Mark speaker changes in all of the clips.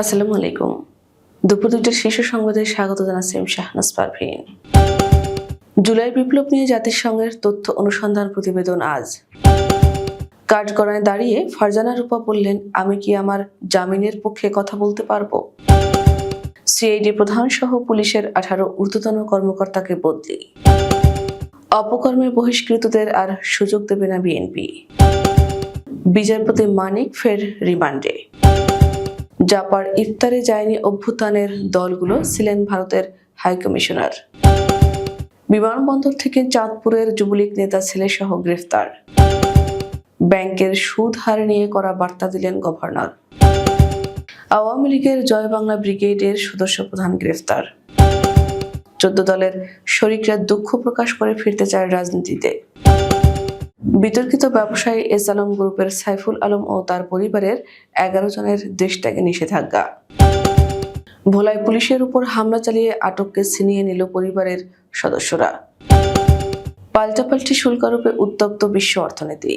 Speaker 1: আসসালামু আলাইকুম। দুপুর দুইটার শীর্ষ সংবাদে স্বাগত জানাচ্ছি আমি শাহনাজ পারভিন জুলাই বিপ্লব নিয়ে জাতিসংঘের তথ্য অনুসন্ধান প্রতিবেদন আজ। কাঠগড়ায় দাঁড়িয়ে ফারজানা রূপা বললেন, আমি কি আমার জামিনের পক্ষে কথা বলতে পারব? সিআইডি প্রধান সহ পুলিশের আঠারো ঊর্ধ্বতন কর্মকর্তাকে বদলি। অপকর্মে বহিষ্কৃতদের আর সুযোগ দেবে না বিএনপি। বিচারপতি মানিক, ফের রিমান্ডে। জাপার ইফতারে যায়নি অভ্যুত্থানের দলগুলো ছিলেন ভারতের হাইকমিশনার বিমানবন্দর থেকে চাঁদপুরের যুবলীগ নেতা ছেলে সহ গ্রেফতার। ব্যাংকের সুদ হার নিয়ে করা বার্তা দিলেন গভর্নর। আওয়ামী লীগের জয় বাংলা ব্রিগেডের সদস্য প্রধান গ্রেফতার। চোদ্দ দলের শরিকরা দুঃখ প্রকাশ করে ফিরতে চায় রাজনীতিতে। বিতর্কিত ব্যবসায়ী এস আলম গ্রুপের সাইফুল আলম ও তার পরিবারের এগারো জনের দেশত্যাগে নিষেধাজ্ঞা। ভোলায় পুলিশের উপর হামলা চালিয়ে আটককে ছিনিয়ে নিল পরিবারের সদস্যরা। পাল্টাপাল্টি শুল্কারূপে উত্তপ্ত বিশ্ব অর্থনীতি।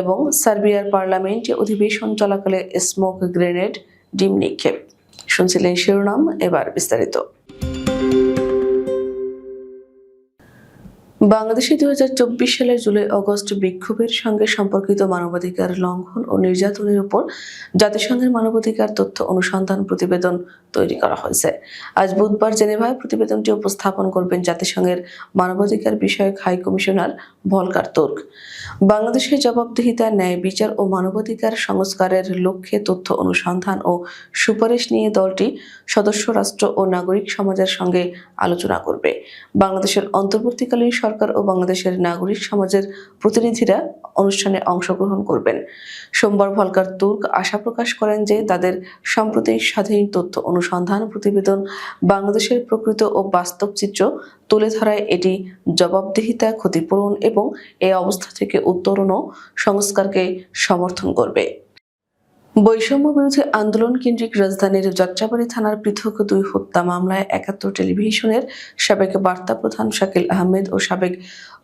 Speaker 1: এবং সার্বিয়ার পার্লামেন্টে অধিবেশন চলাকালে স্মোক গ্রেনেড ডিম নিক্ষেপ। শুনছিলেন শিরোনাম, এবার বিস্তারিত। বাংলাদেশে দুই হাজার চব্বিশ সালের জুলাই অগস্ট বিক্ষোভের সঙ্গে সম্পর্কিত মানবাধিকার লঙ্ঘন ও নির্যাতনের উপর জাতিসংঘের মানবাধিকার তথ্য অনুসন্ধান প্রতিবেদন তৈরি করা হয়েছে। আজ বুধবার জেনেভায় প্রতিবেদনটি উপস্থাপন করবেন জাতিসংঘের মানবাধিকার বিষয়ক হাই কমিশনার ভলকার তুর্ক। বাংলাদেশের জবাবদিহিতা, ন্যায় বিচার ও মানবাধিকার সংস্কারের লক্ষ্যে তথ্য অনুসন্ধান ও সুপারিশ নিয়ে দলটি সদস্য, রাষ্ট্র ও নাগরিক সমাজের সঙ্গে আলোচনা করবে। বাংলাদেশের অন্তর্বর্তীকালীন সরকার ও বাংলাদেশের নাগরিক সমাজের প্রতিনিধিরা অনুষ্ঠানে অংশগ্রহণ করবেন। সোমবার ভলকার তুর্ক আশা প্রকাশ করেন যে তাদের সাম্প্রতিক স্বাধীন তথ্য অনুসন্ধান প্রতিবেদন, বাংলাদেশের প্রকৃত ও বাস্তব চিত্র তুলে ধরায় এটি জবাবদিহিতা ক্ষতিপূরণ এবং এই অবস্থা থেকে উত্তরণ ও সংস্কারকে সমর্থন করবে। বৈষম্য বিরোধী আন্দোলন কেন্দ্রিক রাজধানীর যাত্রাবাড়ি থানার পৃথক দুই হত্যা মামলায় একাত্তর টেলিভিশনের সাবেক বার্তা প্রধান শাকিল আহমেদ ও সাবেক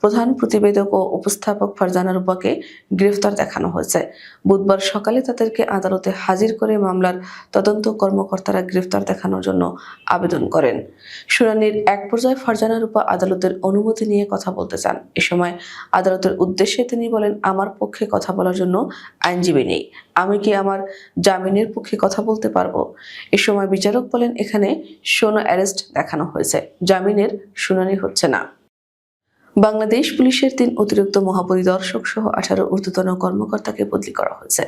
Speaker 1: প্রধান প্রতিবেদক ও উপস্থাপক ফারজানা রূপাকে গ্রেফতার দেখানো হয়েছে। বুধবার সকালে তাদেরকে আদালতে হাজির করে মামলার তদন্ত কর্মকর্তারা গ্রেফতার দেখানোর জন্য আবেদন করেন। শুনানির এক পর্যায়ে ফারজানা রূপা আদালতের অনুমতি নিয়ে কথা বলতে চান। এ সময় আদালতের উদ্দেশ্যে তিনি বলেন, আমার পক্ষে কথা বলার জন্য আইনজীবী নেই। আমি কি আমার জামিনের পক্ষে কথা বলতে পারব? এ সময় বিচারক বলেন, এখানে সোনো অ্যারেস্ট দেখানো হয়েছে। জামিনের শুনানি হচ্ছে না। বাংলাদেশ পুলিশের তিন অতিরিক্ত মহাপরিদর্শক সহ আঠারো ঊর্ধ্বতন কর্মকর্তাকে বদলি করা হয়েছে।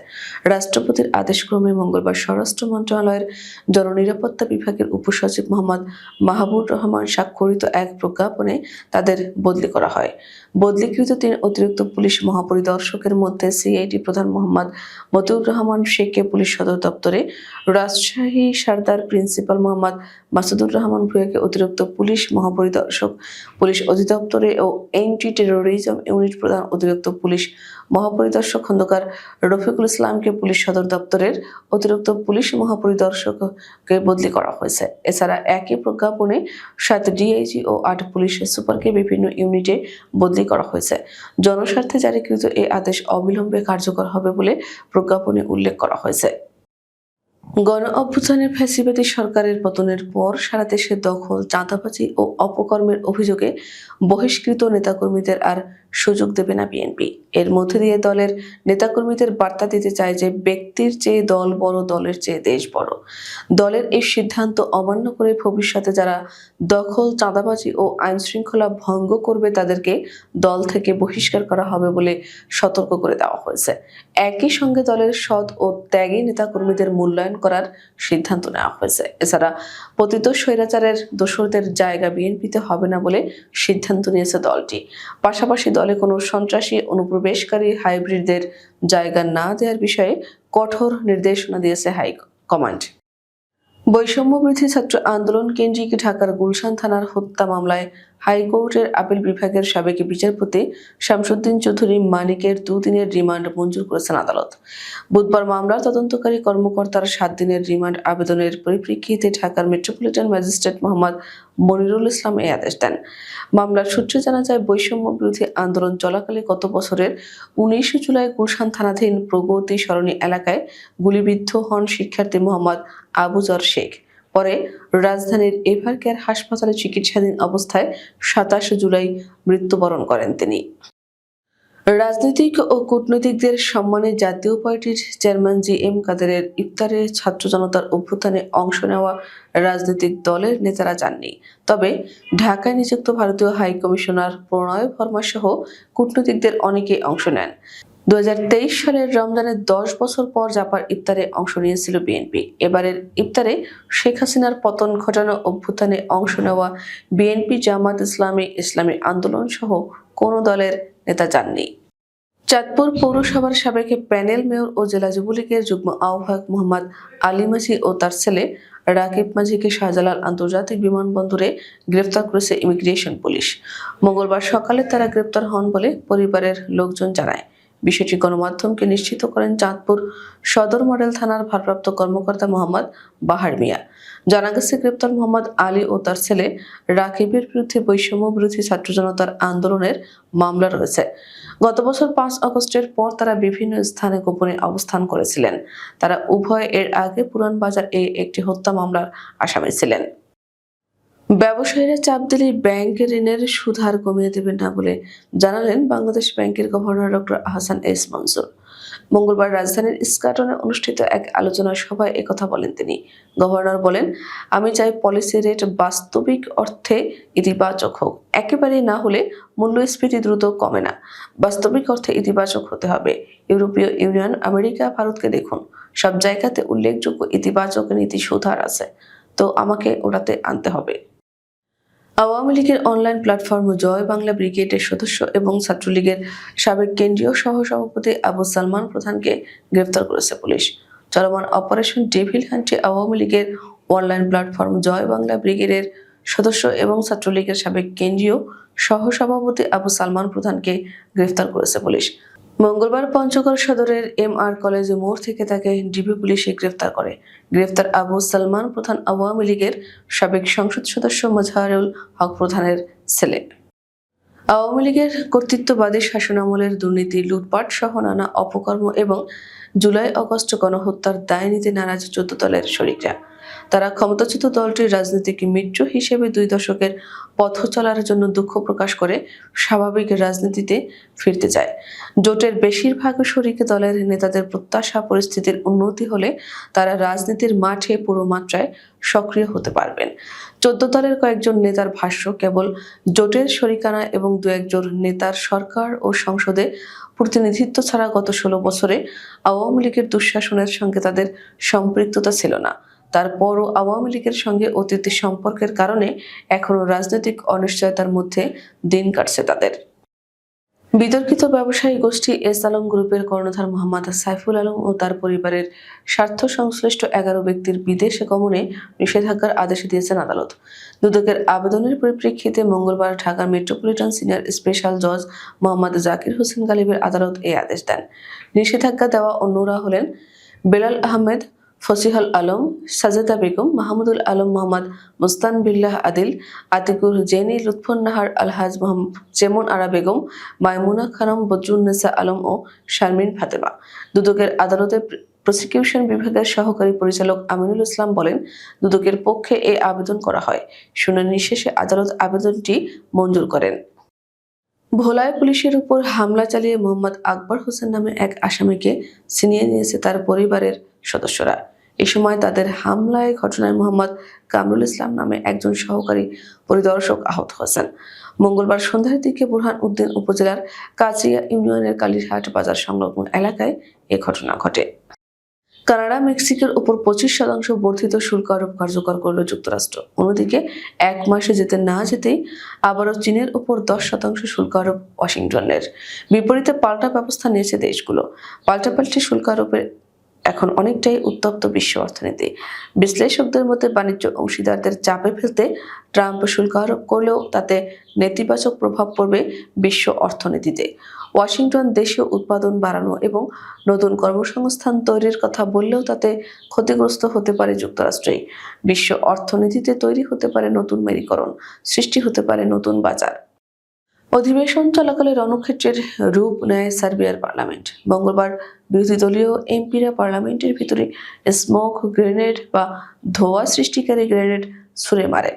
Speaker 1: রাষ্ট্রপতির আদেশক্রমে মঙ্গলবার স্বরাষ্ট্র মন্ত্রণালয়ের জননিরাপত্তা বিভাগের উপসচিব মোহাম্মদ মাহবুব রহমান স্বাক্ষরিত এক প্রজ্ঞাপনে তাদের বদলি করা হয়। বদলিকৃত তিন অতিরিক্ত পুলিশ মহাপরিদর্শকের মধ্যে সিআইডি প্রধান মোহাম্মদ মতিউর রহমান, শেখকে পুলিশ সদর দপ্তরে, রাজশাহী সারদার প্রিন্সিপাল মোহাম্মদ মাসুদুর রহমান ভূয়াকে অতিরিক্ত পুলিশ মহাপরিদর্শক, পুলিশ অধিদপ্তরে ও এন্টি টেরোরিজম ইউনিট প্রধান অতিরিক্ত পুলিশ মহাপরিদর্শক খন্দকার রফিকুল ইসলামকে পুলিশ সদর দপ্তরের অতিরিক্ত পুলিশ মহাপরিদর্শককে বদলি করা হয়েছে। এছাড়া একই প্রজ্ঞাপনে সাত ডিআইজি ও আট পুলিশ সুপারকে বিভিন্ন ইউনিটে বদলি করা হয়েছে। জনস্বার্থে জারিকৃত এই আদেশ অবিলম্বে কার্যকর হবে বলে প্রজ্ঞাপনে উল্লেখ করা হয়েছে। গণ অভ্যুত্থানের ফ্যাসিবাদী সরকারের পতনের পর সারা দেশে দখল, চাঁদাবাজি ও অপকর্মের অভিযোগে বহিষ্কৃত নেতাকর্মীদের আর সুযোগ দেবে না বিএনপি। এর মধ্যে দিয়ে দলের নেতাকর্মীদের বার্তা দিতে চায় যে ব্যক্তির চেয়ে দল বড়, দলের চেয়ে দেশ বড়। দলের এই সিদ্ধান্ত অমান্য করে ভবিষ্যতে যারা দখল, চাঁদাবাজি ও আইন শৃঙ্খলা ভঙ্গ করবে তাদেরকে দল থেকে বহিষ্কার করা হবে বলে সতর্ক করে দেওয়া হয়েছে। একই সঙ্গে দলের সৎ ও ত্যাগী নেতাকর্মীদের মূল্যায়ন করার সিদ্ধান্ত নেওয়া হয়েছে। এছাড়া পতিত স্বৈরাচারের দোসরদের জায়গা বিএনপিতে হবে না বলে সিদ্ধান্ত নিয়েছে দলটি। পাশাপাশি দলে কোনো সন্ত্রাসী অনুপ্রবেশকারী হাইব্রিডদের জায়গা না দেওয়ার বিষয়ে কঠোর নির্দেশনা দিয়েছে হাই কমান্ড। বৈষম্য বিরোধী ছাত্র আন্দোলন কেন্দ্রিক ঢাকার গুলশান থানার হত্যা মামলায় হাইকোর্টের আপিল বিভাগের সাবেক বিচারপতি শামসুদ্দিন চৌধুরী মালিকের দুদিনের রিমান্ড মঞ্জুর করেছেন আদালত। বুধবার মামলার তদন্তকারী কর্মকর্তার সাত দিনের রিমান্ড আবেদনের পরিপ্রেক্ষিতে ঢাকার মেট্রোপলিটন ম্যাজিস্ট্রেট মোহাম্মদ মনিরুল ইসলাম এই আদেশ দেন। মামলার সূত্রে জানা যায়, বৈষম্য বিরোধী আন্দোলন চলাকালে গত বছরের উনিশে জুলাই গুলশান থানাধীন প্রগতি সরণি এলাকায় গুলিবিদ্ধ হন শিক্ষার্থী মোহাম্মদ আবুজর শেখ। পরে রাজধানীর এভার কেয়ার হাসপাতালে চিকিৎসাধীন অবস্থায় সাতাশ জুলাই মৃত্যুবরণ করেন তিনি। রাজনৈতিক ও কূটনৈতিকদের সম্মানে জাতীয় পার্টির চেয়ারম্যান জি এম কাদেরের ইফতারে ছাত্র জনতার অভ্যুত্থানে অংশ নেওয়া রাজনৈতিক দলের নেতারা যাননি। তবে ঢাকায় নিযুক্ত ভারতীয় হাইকমিশনার প্রণয় ভর্মা সহ কূটনৈতিকদের অনেকে অংশ নেন। দু হাজার তেইশ সালের রমজানের দশ বছর পর জাপার ইফতারে অংশ নিয়েছিল বিএনপি। এবারের ইফতারে শেখ হাসিনার পতন ঘটানো অভ্যুত্থানে অংশ নেওয়া বিএনপি, জামাত ইসলামী ইসলামী আন্দোলন সহ কোনো দলের নেতা যাননি। চাঁদপুর পৌরসভার সাবেক প্যানেল মেয়র ও জেলা যুবলীগের যুগ্ম আহ্বায়ক মোহাম্মদ আলী মাঝি ও তার ছেলে রাকিব মাঝিকে শাহজালাল আন্তর্জাতিক বিমানবন্দরে গ্রেফতার করেছে ইমিগ্রেশন পুলিশ। মঙ্গলবার সকালে তারা গ্রেপ্তার হন বলে পরিবারের লোকজন জানায়। বিষয়টি গণমাধ্যমকে নিশ্চিত করেন চাঁদপুর সদর মডেল থানার ভারপ্রাপ্ত কর্মকর্তা মোহাম্মদ বাহার মিয়া। জানা গেছে, গ্রেপ্তার মোহাম্মদ আলী ও তার ছেলে রাকিবের বিরুদ্ধে বৈষম্য বিরোধী ছাত্র জনতার আন্দোলনের মামলা রয়েছে। গত বছর পাঁচ আগস্টের পর তারা বিভিন্ন স্থানে গোপনে অবস্থান করেছিলেন। তারা উভয় এর আগে পুরান বাজার এ একটি হত্যা মামলার আসামি ছিলেন। ব্যবসায়ীরা চাপ দিলে ব্যাংক ঋণের সুদ হার কমিয়ে দেবেন না বলে জানালেন বাংলাদেশ ব্যাংকের governor doctor Ahsan S Mansur. মঙ্গলবার রাজধানীর ইস্কাটনে অনুষ্ঠিত এক আলোচনা সভায় একথা বলেন তিনি। গভর্নর বলেন, আমি চাই পলিসি রেট বাস্তবিক অর্থে ইতিবাচক হোক। একেবারেই না হলে মূল্যস্ফীতি দ্রুত কমে না। বাস্তবিক অর্থে ইতিবাচক হতে হবে। ইউরোপীয় ইউনিয়ন আমেরিকা, ভারতকে দেখুন। সব জায়গাতে উল্লেখযোগ্য ইতিবাচক নীতি সুধার আছে। তো আমাকে ওটাতে আনতে হবে। আওয়ামী লীগের অনলাইন প্ল্যাটফর্ম জয় বাংলা ব্রিগেডের সদস্য এবং ছাত্রলীগের সাবেক কেন্দ্রীয় সহসভাপতি আবু সালমান প্রধানকে গ্রেফতার করেছে পুলিশ। চলমান অপারেশন ডেভিল হান্টে আওয়ামী লীগের অনলাইন প্ল্যাটফর্ম জয় বাংলা ব্রিগেডের সদস্য এবং ছাত্রলীগের সাবেক কেন্দ্রীয় সহসভাপতি আবু সালমান প্রধানকে গ্রেফতার করেছে পুলিশ। মঙ্গলবার পঞ্চগড় সদরের এম আর কলেজ মোড় থেকে তাকে ডিবি পুলিশে গ্রেফতার করে। গ্রেফতার আবু সালমান প্রধান আওয়ামী লীগের সাবেক সংসদ সদস্য মজাহারুল হক প্রধানের ছেলে। আওয়ামী লীগের কর্তৃত্ববাদী শাসনামলের দুর্নীতি, লুটপাট সহ নানা অপকর্ম এবং জুলাই অগস্ট গণহত্যার দায় নিতে নারাজ চোদ্দ দলের শরিকরা। তারা ক্ষমতাচ্যুত দলটির রাজনৈতিক মৃত্যু হিসেবে দুই দশকের পথ চলার জন্য দুঃখ প্রকাশ করে স্বাভাবিক রাজনীতিতে ফিরতে চায়। জোটের বেশিরভাগ শরিক দলের নেতাদের প্রত্যাশা পরিস্থিতির উন্নতি হলে তারা রাজনীতির মাঠে পুরো মাত্রায় সক্রিয় হতে পারবেন। চোদ্দ দলের কয়েকজন নেতার ভাষ্য কেবল জোটের শরিকানা এবং দু একজন নেতার সরকার ও সংসদে প্রতিনিধিত্ব ছাড়া গত ষোলো বছরে আওয়ামী লীগের দুঃশাসনের সঙ্গে তাদের সম্পৃক্ততা ছিল না। তারপরও আওয়ামী লীগের সঙ্গে অতীতের সম্পর্কের কারণে এখনও রাজনৈতিক অনিশ্চয়তার মধ্যে দিন কাটছে তাদের। বিতর্কিত ব্যবসায়ী গোষ্ঠী এস আলম গ্রুপের কর্ণধার মোহাম্মদ সাইফুল আলম ও তার পরিবারের স্বার্থ সংশ্লিষ্ট এগারো ব্যক্তির বিদেশে গমনে নিষেধাজ্ঞার আদেশ দিয়েছেন আদালত। দুদকের আবেদনের পরিপ্রেক্ষিতে মঙ্গলবার ঢাকার মেট্রোপলিটন সিনিয়র স্পেশাল জজ মোহাম্মদ জাকির হোসেন গালিবের আদালত এই আদেশ দেন। নিষেধাজ্ঞা দেওয়া অন্যরা হলেন বেলাল আহমেদ ফসিহল আলম, সাজেদা বেগম, মাহমুদুল আলম মোহাম্মদ মুস্তান বিল্লাহ আদিল, আতিকুর জেনি, লুৎফুন্নাহার আলহাজ যেমন আরা বেগম, মাইমুনা খানম বদরুন্নেসা আলম ও শারমিন ফাতেমা। দুদকের আদালতের প্রসিকিউশন বিভাগের সহকারী পরিচালক আমিনুল ইসলাম বলেন, দুদকের পক্ষে এ আবেদন করা হয়। শুনানি শেষে আদালত আবেদনটি মঞ্জুর করেন। ভোলায় পুলিশের উপর হামলা চালিয়ে মোহাম্মদ আকবর হোসেন নামে এক আসামিকে ছিনিয়ে নিয়েছে তার পরিবারের সদস্যরা। এ সময় তাদের হামলায় ঘটনায় মোহাম্মদ কামরুল ইসলাম নামে একজন সহকারী পরিদর্শক আহত হয়েছেন। মঙ্গলবার সন্ধ্যার দিকে বুরহান উদ্দিন উপজেলার কাচিয়া ইউনিয়নের কালীরহাট বাজার সংলগ্ন এলাকায় এ ঘটনা ঘটে। কানাডা, মেক্সিকোর উপর পঁচিশ শতাংশ বর্ধিত শুল্ক আরোপ কার্যকর করল যুক্তরাষ্ট্র। অন্যদিকে, এক মাসে যেতে না যেতেই আবারও চীনের উপর দশ শতাংশ শুল্ক আরোপ ওয়াশিংটনের বিপরীতে পাল্টা ব্যবস্থা নিয়েছে দেশগুলো। পাল্টাপাল্টি শুল্ক আরোপের এখন অনেকটাই উত্তপ্ত বিশ্ব অর্থনীতি। বিশ্লেষকদের মতে, বাণিজ্য অংশীদারদের চাপে ফেলতে ট্রাম্প শুল্ক আরোপ করলেও তাতে নেতিবাচক প্রভাব পড়বে বিশ্ব অর্থনীতিতে। ওয়াশিংটন দেশীয় উৎপাদন বাড়ানো এবং নতুন কর্মসংস্থান তৈরির কথা বললেও তাতে ক্ষতিগ্রস্ত হতে পারে যুক্তরাষ্ট্রই। বিশ্ব অর্থনীতিতে তৈরি হতে পারে নতুন মেরুকরণ, সৃষ্টি হতে পারে নতুন বাজার। অধিবেশন চলাকালে রণক্ষেত্রের রূপ নেয় সার্বিয়ার পার্লামেন্ট। মঙ্গলবার বিরোধী দলীয় এমপিরা পার্লামেন্টের ভিতরে স্মোক, গ্রেনেড বা ধোঁয়া সৃষ্টিকারী গ্রেনেড ছুড়ে মারেন।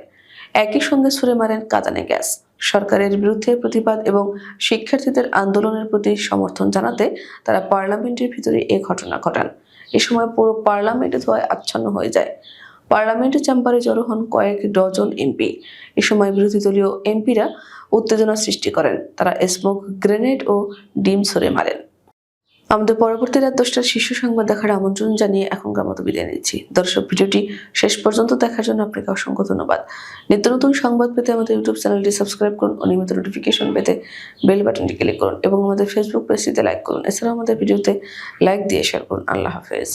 Speaker 1: একই সঙ্গে ছুড়ে মারেন কাদানে গ্যাস। সরকারের বিরুদ্ধে প্রতিবাদ এবং শিক্ষার্থীদের আন্দোলনের প্রতি সমর্থন জানাতে তারা পার্লামেন্টের ভিতরে এ ঘটনা ঘটান। এ সময় পুরো পার্লামেন্ট ধোঁয়ায় আচ্ছন্ন হয়ে যায়। পার্লামেন্টের চেম্বারে জড়ো হন কয়েক ডজন এমপি। এ সময় বিরোধী দলীয় এমপিরা উত্তেজনা সৃষ্টি করেন। তারা স্মোক, গ্রেনেড ও ডিম ছড়ে মারেন। আমাদের পরবর্তী রাত দশটার শীর্ষ সংবাদ দেখার আমন্ত্রণ জানিয়ে এখনকার মতো বিদায় নিচ্ছি। দর্শক, ভিডিওটি শেষ পর্যন্ত দেখার জন্য আপনাকে অসংখ্য ধন্যবাদ। নিত্য নতুন সংবাদ পেতে আমাদের ইউটিউব চ্যানেলটি সাবস্ক্রাইব করুন ও নিয়মিত নোটিফিকেশন পেতে বেল বাটনটি ক্লিক করুন এবং আমাদের ফেসবুক পেজটিতে লাইক করুন। এছাড়াও আমাদের ভিডিওতে লাইক দিয়ে শেয়ার করুন। আল্লাহ হাফেজ।